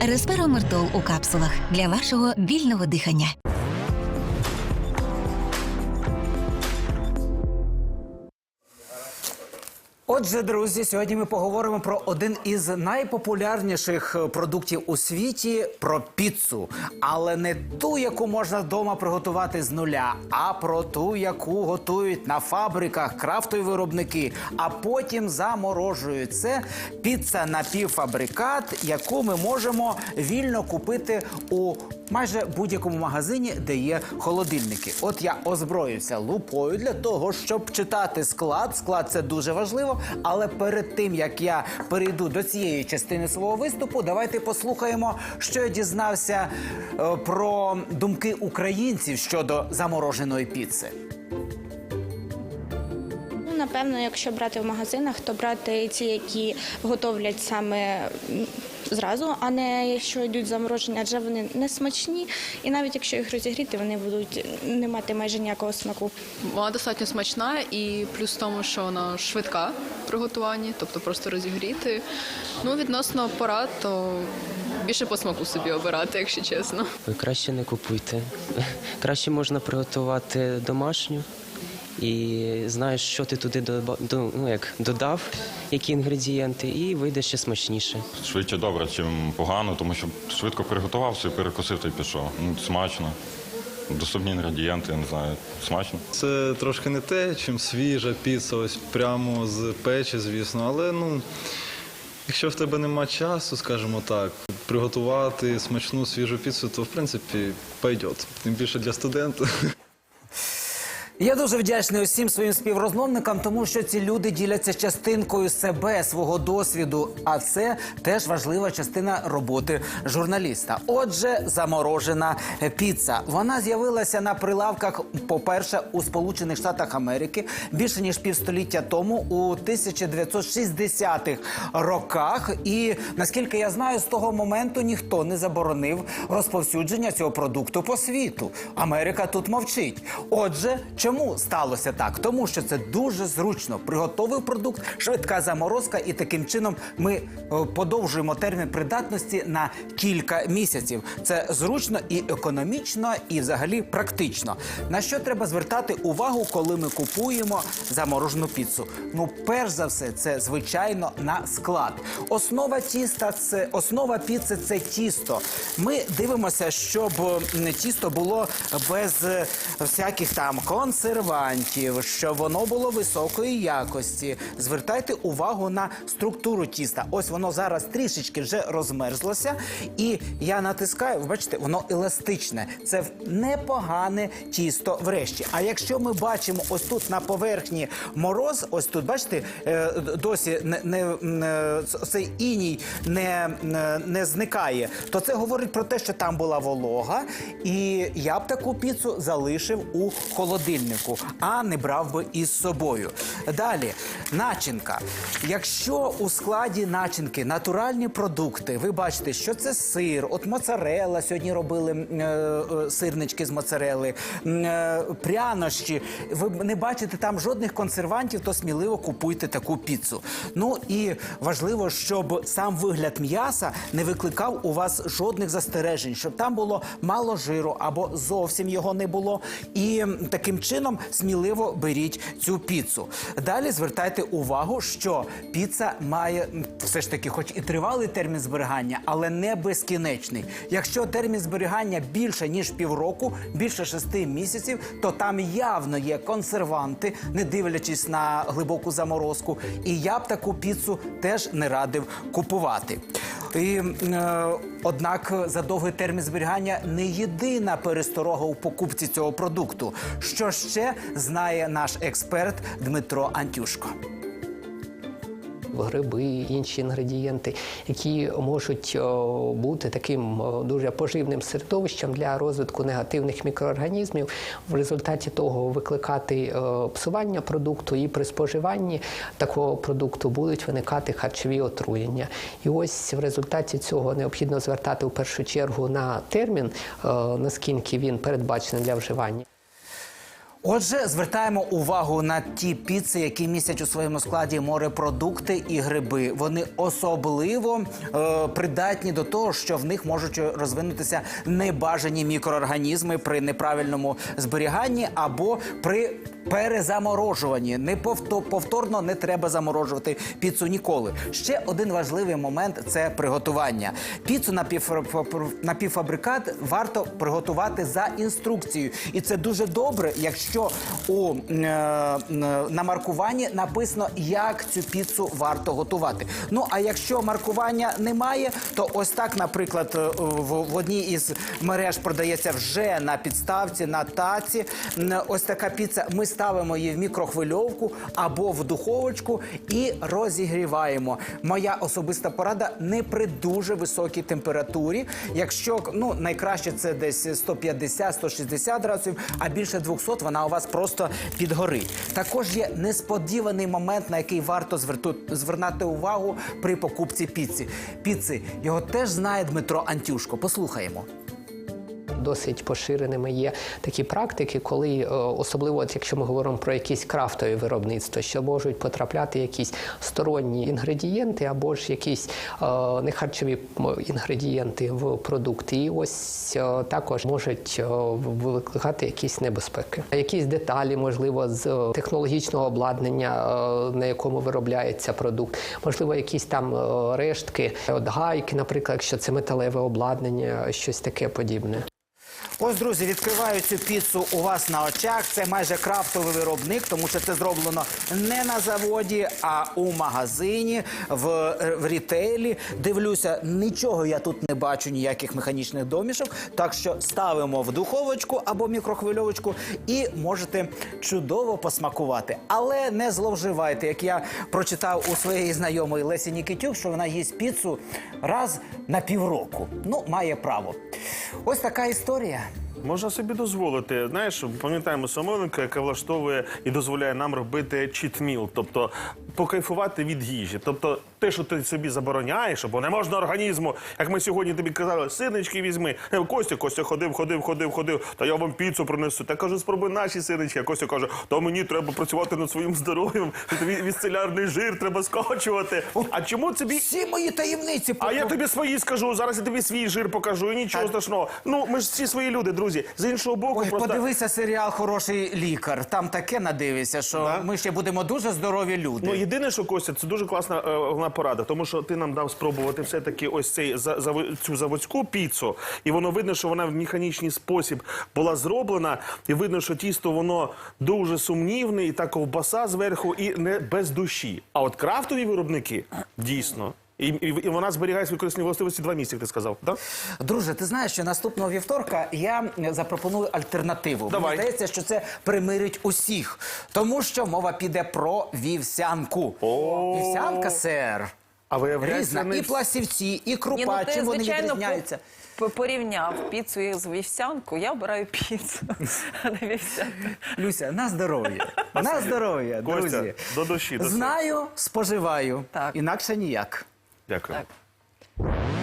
Респиромертол у капсулах для вашого вільного дихання. Отже, друзі, сьогодні ми поговоримо про один із найпопулярніших е, продуктів у світі про піцу, але не ту, яку можна вдома приготувати з нуля, а про ту, яку готують на фабриках крафтові виробники, а потім заморожують. Це піца напівфабрикат, яку ми можемо вільно купити у майже будь-якому магазині, де є холодильники. От я озброївся лупою для того, щоб читати склад. Склад це дуже важливо. Але перед тим як я перейду до цієї частини свого виступу, давайте послухаємо, що я дізнався е, про думки українців щодо замороженої піци. Ну, напевно, якщо брати в магазинах, то брати ті, які готовлять саме зразу, а не якщо йдуть заморожені, адже вони не смачні. І навіть якщо їх розігріти, вони будуть не мати майже ніякого смаку. Вона достатньо смачна і плюс в тому, що вона швидка в приготуванні, тобто просто розігріти. Ну, відносно порад, то більше по смаку собі обирати, якщо чесно. Ви краще не купуйте. Краще можна приготувати домашню і знаєш, що ти туди до- ну, як, додав, які інгредієнти, і вийде ще смачніше. Швидше добре, чим погано, тому що швидко приготувався, перекусив та й пішов. Ну, смачно. Доступні інгредієнти, я не знаю, смачно. Це трошки не те, чим свіжа піца, ось прямо з печі, звісно. Але ну, якщо в тебе нема часу, скажімо так, приготувати смачну свіжу піцу, то в принципі пойдет. Тим більше для студента. Я дуже вдячний усім своїм співрозмовникам, тому що ці люди діляться частинкою себе, свого досвіду. А це теж важлива частина роботи журналіста. Отже, заморожена піца. Вона з'явилася на прилавках, по-перше, у Сполучених Штатах Америки більше ніж півстоліття тому, у 1960-х роках. І наскільки я знаю, з того моменту ніхто не заборонив розповсюдження цього продукту по світу. Америка тут мовчить. Отже, чому сталося так? Тому що це дуже зручно. Приготовив продукт, швидка заморозка, і таким чином ми е, подовжуємо термін придатності на кілька місяців. Це зручно і економічно, і взагалі практично. На що треба звертати увагу, коли ми купуємо заморожену піцу? Ну, перш за все, це звичайно на склад. Основа тіста це основа піци це тісто. Ми дивимося, щоб тісто було без е, всяких там консервантів, щоб воно було високої якості. Звертайте увагу на структуру тіста. Ось воно зараз трішечки вже розмерзлося, і я натискаю. Ви бачите, воно еластичне. Це непогане тісто врешті. А якщо ми бачимо ось тут на поверхні мороз, ось тут, бачите, е, досі не, не, цей іній не зникає, то це говорить про те, що там була волога, і я б таку піцу залишив у холодильнику, а не брав би із собою. Далі, начинка. Якщо у складі начинки натуральні продукти, ви бачите, що це сир, от моцарелла сьогодні робили е, е, сирнички з моцарели, е, прянощі. Ви не бачите там жодних консервантів, то сміливо купуйте таку піцу. Ну і важливо, щоб сам вигляд м'яса не викликав у вас жодних застережень, щоб там було мало жиру або зовсім його не було. І таким чином сміливо беріть цю піцу. Далі звертайте увагу, що піца має все ж таки, хоч і тривалий термін зберігання, але не безкінечний. Якщо термін зберігання більше ніж півроку, більше шести місяців, то там явно є консерванти, не дивлячись на глибоку заморозку. І я б таку піцу теж не радив купувати. І, е, однак за довгий термін зберігання не єдина пересторога у покупці цього продукту. Що ще знає наш експерт Дмитро Антюшко. Гриби, інші інгредієнти, які можуть бути таким дуже поживним середовищем для розвитку негативних мікроорганізмів, в результаті того викликати псування продукту, і при споживанні такого продукту будуть виникати харчові отруєння. І ось в результаті цього необхідно звертати в першу чергу на термін, наскільки він передбачений для вживання. Отже, звертаємо увагу на ті піци, які містять у своєму складі морепродукти і гриби. Вони особливо е, придатні до того, що в них можуть розвинутися небажані мікроорганізми при неправильному зберіганні або при перезаморожуванні. Не повто- повторно не треба заморожувати піцу ніколи. Ще один важливий момент це приготування. Піцу напівфа- напівфабрикат варто приготувати за інструкцією, і це дуже добре, якщо у е, на маркуванні написано, як цю піцу варто готувати. Ну а якщо маркування немає, то ось так, наприклад, е, в, в одній із мереж продається вже на підставці, на таці. Ось така піца. Ми ставимо її в мікрохвильовку або в духовочку і розігріваємо. Моя особиста порада не при дуже високій температурі. Якщо ну найкраще це десь 150-160 градусів, а більше 200 вона у вас просто підгорить. Також є несподіваний момент, на який варто звернути увагу при покупці піци. Піци його теж знає Дмитро Антюшко. Послухаємо. Досить поширеними є такі практики, коли е, особливо, от якщо ми говоримо про якісь крафтові виробництва, що можуть потрапляти якісь сторонні інгредієнти або ж якісь е, нехарчові інгредієнти в продукти, і ось е, також можуть викликати якісь небезпеки. Якісь деталі, можливо, з технологічного обладнання, на якому виробляється продукт, можливо, якісь там рештки, от гайки, наприклад, якщо це металеве обладнання, щось таке подібне. Ось, друзі, відкриваю цю піцу у вас на очах. Це майже крафтовий виробник, тому що це зроблено не на заводі, а у магазині, в, е, в рітейлі. Дивлюся, нічого я тут не бачу, ніяких механічних домішок. Так що ставимо в духовочку або мікрохвильовочку і можете чудово посмакувати. Але не зловживайте, як я прочитав у своєї знайомої Лесі Нікітюк, що вона їсть піцу раз на півроку. Ну, має право. Ось така історія. Можна собі дозволити. Знаєш, пам'ятаємо Самойленка, яка влаштовує і дозволяє нам робити чітміл, тобто покайфувати від їжі. Тобто те, що ти собі забороняєш, бо не можна організму, як ми сьогодні тобі казали, сирнички візьми. Е, Костя, Костя ходив, ходив, ходив, ходив, та я вам піцу принесу. Та кажу, спробуй наші сирнички. А Костя каже, то мені треба працювати над своїм здоров'ям, вісцелярний жир треба скачувати. А чому тобі Всі мої таємниці а я тобі свої скажу. Зараз я тобі свій жир покажу і нічого страшного. Ну ми ж всі свої люди, друзі. З іншого боку, Ой, просто подивися серіал Хороший лікар. Там таке надивися, що Да? ми ще будемо дуже здорові люди. Ну, єдине, що Костя, це дуже класна е, головна порада, тому що ти нам дав спробувати все-таки ось цей цю заводську піцу, і воно видно, що вона в механічний спосіб була зроблена, і видно, що тісто воно дуже сумнівне, і та ковбаса зверху, і не без душі. А от крафтові виробники дійсно. І, і, і вона зберігає свої корисні властивості два місяці, як ти сказав, так? Друже, ти знаєш, що наступного вівторка я запропоную альтернативу. Давай. Мені здається, що це примирить усіх, тому що мова піде про вівсянку. О. Вівсянка, сер. А виявляється, Різна. не І вс- пластівці, і крупа. Ні, ну ти, Чим вони звичайно, відрізняються? по- порівняв піцу із вівсянкою. Я обираю піцу, а не вівсянку. Люся, на здоров'я. На здоров'я, Костя, друзі. до душі, до Знаю, споживаю. Так. Інакше ніяк. Дякую. Так.